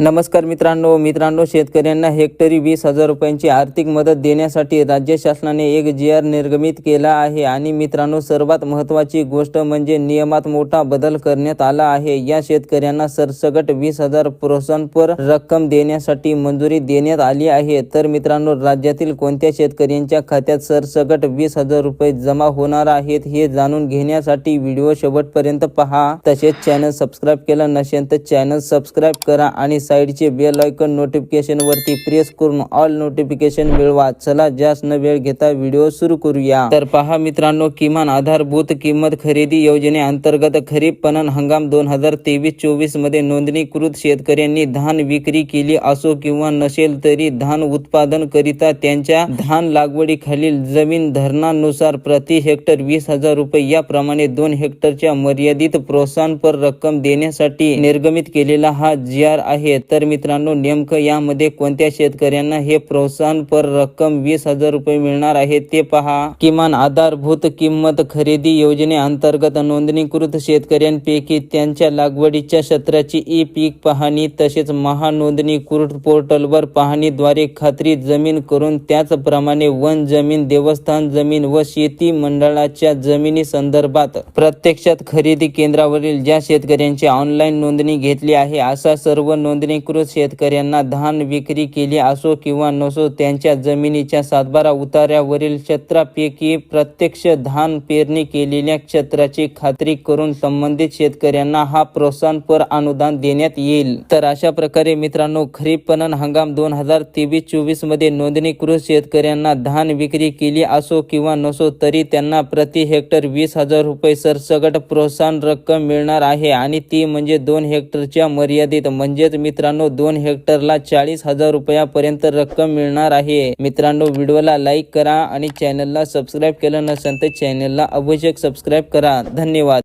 नमस्कार मित्रांनो मित्रांनो शेतकऱ्यांना हेक्टरी वीस हजार रुपयांची आर्थिक मदत देण्यासाठी राज्य शासनाने एक जी आर निर्गमित केला आहे. आणि मित्रांनो सर्वात महत्त्वाची गोष्ट म्हणजे नियमात मोठा बदल करण्यात आला आहे. या शेतकऱ्यांना सरसगट वीस हजार प्रोत्साहनपर रक्कम देण्यासाठी मंजुरी देण्यात आली आहे. तर मित्रांनो राज्यातील कोणत्या शेतकऱ्यांच्या खात्यात सरसगट वीस हजार रुपये जमा होणार आहेत हे जाणून घेण्यासाठी व्हिडिओ शेवटपर्यंत पहा. तसेच चॅनल सबस्क्राईब केलं नसेल तर चॅनल सबस्क्राईब करा आणि साईडचे बेल आयकॉन नोटिफिकेशनवरती प्रेस करून ऑल नोटिफिकेशन मिळवा. चला जास्त न वेळ घेता व्हिडिओ सुरू करूया. तर पहा मित्रांनो किमान आधारभूत किंमत खरेदी योजनेअंतर्गत खरीप पणन हंगाम दोन हजार तेवीस चोवीसमध्ये नोंदणीकृत शेतकऱ्यांनी धान विक्री केली असो किंवा नसेल तरी धान उत्पादन करिता त्यांच्या धान लागवडीखालील जमीन धरणानुसार प्रति हेक्टर वीस हजार रुपये याप्रमाणे दोन हेक्टरच्या मर्यादित प्रोत्साहनपर रक्कम देण्यासाठी निर्गमित केलेला हा जी आर आहे. तर मित्रांनो नेमकं यामध्ये कोणत्या शेतकऱ्यांना हे प्रोत्साहनपर रक्कम वीस हजार रुपये मिळणार आहे ते पहा. किमान आधारभूत किंमत खरेदी योजनेअंतर्गत नोंदणीकृत शेतकऱ्यांपैकी त्यांच्या लागवडीच्या क्षेत्राची ई पीक पाहणी तसेच महानोंदणीकृत पोर्टलवर पाहणीद्वारे खात्री जमीन करून त्याचप्रमाणे वन जमीन देवस्थान जमीन व शेती मंडळाच्या जमिनी संदर्भात प्रत्यक्षात खरेदी केंद्रावरील ज्या शेतकऱ्यांची ऑनलाईन नोंदणी घेतली आहे असा सर्व नोंद नोंदणीकृत शेतकऱ्यांना धान विक्री केली असो किंवा नसो त्यांच्या जमिनीच्या सातबारा उतार्यावरील क्षेत्रापैकी प्रत्यक्ष धान पेरणी केलेल्या क्षेत्राची खात्री करून संबंधित शेतकऱ्यांना हा प्रोत्साहनपर अनुदान देण्यात येईल. तर अशा प्रकारे मित्रांनो खरीप पणन हंगाम दोन हजार तेवीस चोवीसमध्ये नोंदणीकृत शेतकऱ्यांना धान विक्री केली असो किंवा नसो तरी त्यांना प्रति हेक्टर वीस हजार रुपये सरसगट प्रोत्साहन रक्कम मिळणार आहे आणि ती म्हणजे दोन हेक्टरच्या मर्यादित म्हणजेच मित्रांनो दोन हेक्टरला चाळीस हजार रुपयापर्यंत रक्कम मिळणार आहे. मित्रांनो व्हिडिओला लाईक करा आणि चॅनलला सबस्क्राईब केलं नसेल तर चॅनलला आवश्यक सबस्क्राईब करा. धन्यवाद.